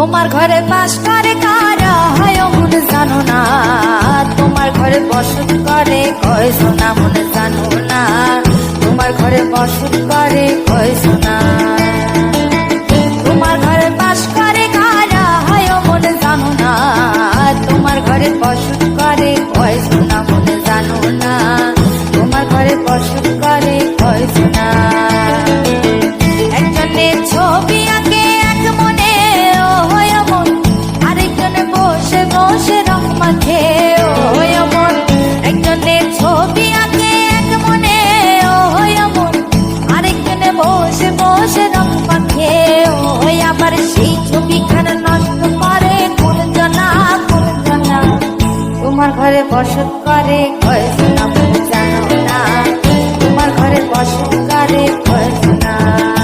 তোমার ঘরে পাঁচটার কারা হয় জানো না। তোমার ঘরে বসত করে কয় সোনা মনে জানো না। তোমার ঘরে বসত করে কয় সোনা তোমার ঘরে বসত করে কয়েকজন জানো না। তোমার ঘরে বসত করে কয়েকজন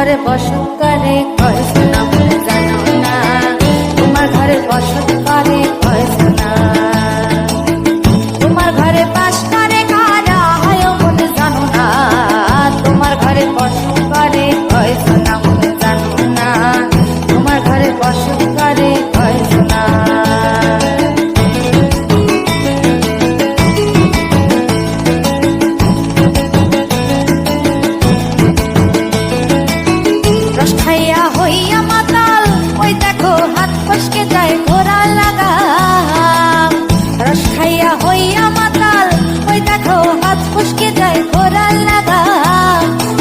ঘরে বসতকালে কয় বলে জানো না। তোমার ঘরে বসতকালে কয় সোনা। তোমার ঘরে পাশ করে হয় বলে জানো না। তোমার ঘরে বসতকালে কয়